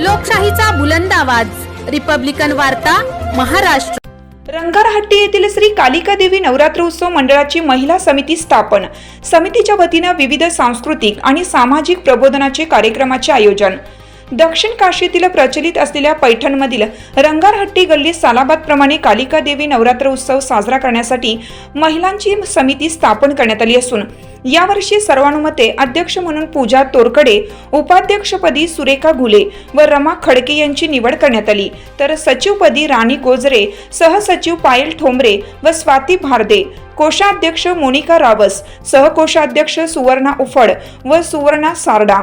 लोकशाहीचा बुलंद आवाज. रिपब्लिकन वार्ता महाराष्ट्र. रंगारहट्टी येथील श्री कालिका देवी नवरात्र उत्सव मंडळाची महिला समिती स्थापन. समितीच्या वतीनं विविध सांस्कृतिक आणि सामाजिक प्रबोधनाचे कार्यक्रमाचे आयोजन. दक्षिण काशीतील प्रचलित असलेल्या पैठणमधील रंगारहट्टी गल्ली सालाबादप्रमाणे कालिका देवी नवरात्र उत्सव साजरा करण्यासाठी महिलांची समिती स्थापन करण्यात आली असून यावर्षी सर्वानुमते अध्यक्ष म्हणून पूजा तोरकडे उपाध्यक्षपदी सुरेखा घुले व रमा खडके यांची निवड करण्यात आली. तर सचिवपदी राणी गोजरे सहसचिव पायल ठोंबरे व स्वाती भारदे कोषाध्यक्ष मोनिका रावस सहकोषाध्यक्ष सुवर्णा उफड व सुवर्णा सारडा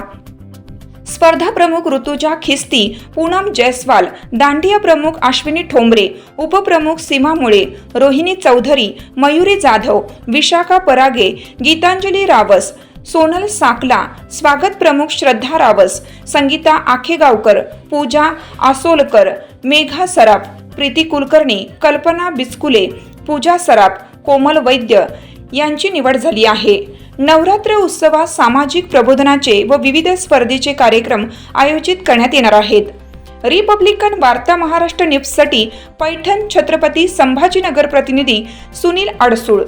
स्पर्धा प्रमुख ऋतुजा खिस्ती पूनम जयस्वाल दांडिया प्रमुख अश्विनी ठोंबरे उपप्रमुख सीमा मुळे रोहिणी चौधरी मयुरी जाधव विशाखा परागे गीतांजली रावस सोनल साकला स्वागत प्रमुख श्रद्धा रावस संगीता आखेगावकर पूजा आसोलकर मेघा सराफ प्रीती कुलकर्णी कल्पना बिस्कुले पूजा सराफ कोमल वैद्य यांची निवड झाली आहे. नवरात्र उत्सवात सामाजिक प्रबोधनाचे व विविध स्पर्धेचे कार्यक्रम आयोजित करण्यात येणार आहेत. रिपब्लिकन वार्ता महाराष्ट्र न्यूजसाठी पैठण छत्रपती संभाजीनगर प्रतिनिधी सुनील अडसूळ.